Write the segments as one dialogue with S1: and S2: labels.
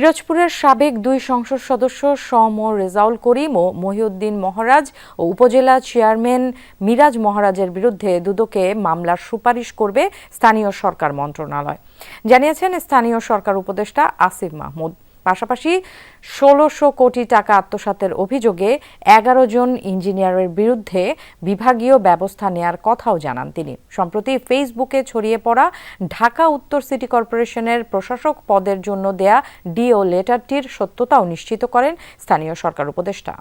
S1: পিরোজপুরের সাবেক দুই সংসদ সদস্য সম রেজাউল করিম ও মহিউদ্দিন মহারাজ ও উপজেলা চেয়ারম্যান মিরাজ মহারাজের বিরুদ্ধে দুদকে মামলার সুপারিশ করবে স্থানীয় সরকার মন্ত্রণালয়। জানিয়েছেন স্থানীয় সরকার উপদেষ্টা আসিফ মাহমুদ। পাশাপাশি ষোলোশো কোটি টাকা আত্মসাতের অভিযোগে এগারো জন ইঞ্জিনিয়ারের বিরুদ্ধে বিভাগীয় ব্যবস্থা নেয়ার কথাও জানান তিনি। সম্প্রতি ফেসবুকে ছড়িয়ে পড়া ঢাকা উত্তর সিটি কর্পোরেশনের প্রশাসক পদের জন্য দেয়া ডিও লেটারটির সত্যতাও নিশ্চিত করেন স্থানীয় সরকার উপদেষ্টা।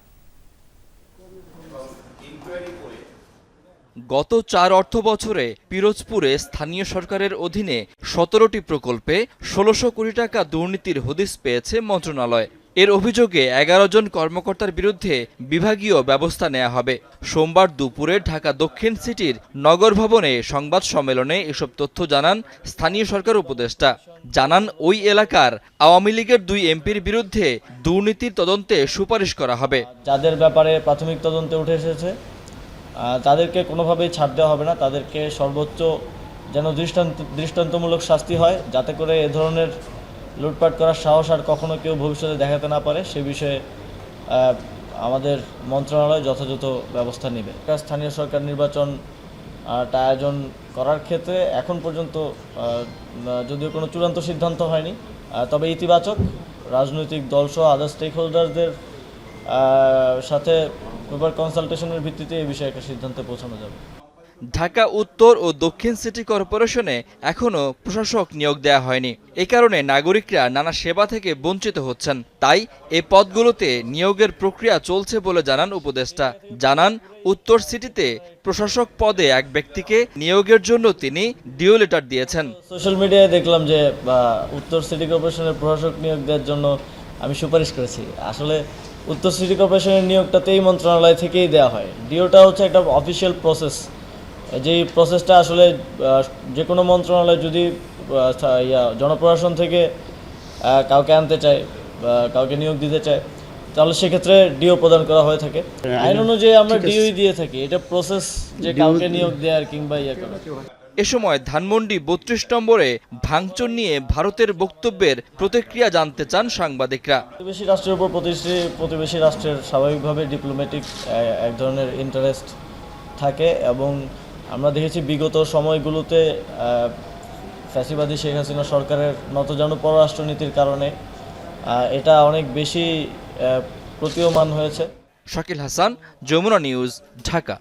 S2: গত চার অর্থ বছরে পিরোজপুরে স্থানীয় সরকারের অধীনে সতেরোটি প্রকল্পে ষোলোশো কোটি টাকা দুর্নীতির হদিস পেয়েছে মন্ত্রণালয়। এর অভিযোগে এগারো জন কর্মকর্তার বিরুদ্ধে বিভাগীয় ব্যবস্থা নেওয়া হবে। সোমবার দুপুরে ঢাকা দক্ষিণ সিটির নগর ভবনে সংবাদ সম্মেলনে এসব তথ্য জানান স্থানীয় সরকার উপদেষ্টা। জানান, ওই এলাকার আওয়ামী লীগের দুই এমপির বিরুদ্ধে দুর্নীতির তদন্তে সুপারিশ করা হবে।
S3: যাদের ব্যাপারে প্রাথমিক তদন্তে উঠে এসেছে তাদেরকে কোনোভাবেই ছাড় দেওয়া হবে না। তাদেরকে সর্বোচ্চ যেন দৃষ্টান্ত দৃষ্টান্তমূলক শাস্তি হয়, যাতে করে এ ধরনের লুটপাট করার সাহস আর কখনো কেউ ভবিষ্যতে দেখাতে না পারে। সে বিষয়ে আমাদের মন্ত্রণালয় যথাযথ ব্যবস্থা নেবে। স্থানীয় সরকার নির্বাচন টা আয়োজন করার ক্ষেত্রে এখন পর্যন্ত যদিও কোনো চূড়ান্ত সিদ্ধান্ত হয়নি তবে ইতিবাচক রাজনৈতিক দলসহ আদার স্টেক হোল্ডারদের সাথে প্রপার কনসালটেশনের ভিত্তিতে এই বিষয়ে একটা সিদ্ধান্তে পৌঁছানো যাবে।
S2: ঢাকা উত্তর ও দক্ষিণ সিটি কর্পোরেশনে এখনও প্রশাসক নিয়োগ দেওয়া হয়নি। এ কারণে নাগরিকরা নানা সেবা থেকে বঞ্চিত হচ্ছেন। তাই এ পদগুলোতে নিয়োগের প্রক্রিয়া চলছে বলে জানান উপদেষ্টা। জানান উত্তর সিটিতে প্রশাসক পদে এক ব্যক্তিকে নিয়োগের জন্য তিনি ডিও লেটার দিয়েছেন।
S3: সোশ্যাল মিডিয়ায় দেখলাম যে উত্তর সিটি কর্পোরেশনের প্রশাসক নিয়োগ দেওয়ার জন্য আমি সুপারিশ করেছি। আসলে উত্তর সিটি কর্পোরেশনের নিয়োগটা তো এই মন্ত্রণালয় থেকেই দেওয়া হয়। ডিওটা হচ্ছে একটা অফিসিয়াল প্রসেস যেই প্রসেসটা আসলে যে কোনো মন্ত্রণালয় যদি ইয়া জনপ্রশাসন থেকে কাউকে আনতে চায় বা কাউকে নিয়োগ দিতে চায় তাহলে সেক্ষেত্রে ডিও প্রদান করা হয়ে থাকে। আইন অনুযায়ী আমরা ডিওই দিয়ে থাকি। এটা প্রসেস যে কাউকে নিয়োগ দেওয়ার কিংবা ইয়ে করা।
S2: এ সময় ধানমন্ডি বত্রিশ নম্বরে ভাঙচুর নিয়ে ভারতের বক্তব্যের প্রতিক্রিয়া জানতে চান সাংবাদিকরা।
S3: প্রতিবেশী রাষ্ট্রের উপর প্রতিবেশী প্রতিবেশী রাষ্ট্রের স্বাভাবিকভাবে ডিপ্লোম্যাটিক এক ধরনের ইন্টারেস্ট থাকে এবং আমরা দেখেছি বিগত সময়গুলোতে ফ্যাসিবাদী শেখ হাসিনা সরকারের নতজানু পররাষ্ট্রনীতির কারণে এটা অনেক বেশি প্রতীয়মান হয়েছে।
S2: শাকিল হাসান যমুনা নিউজ ঢাকা।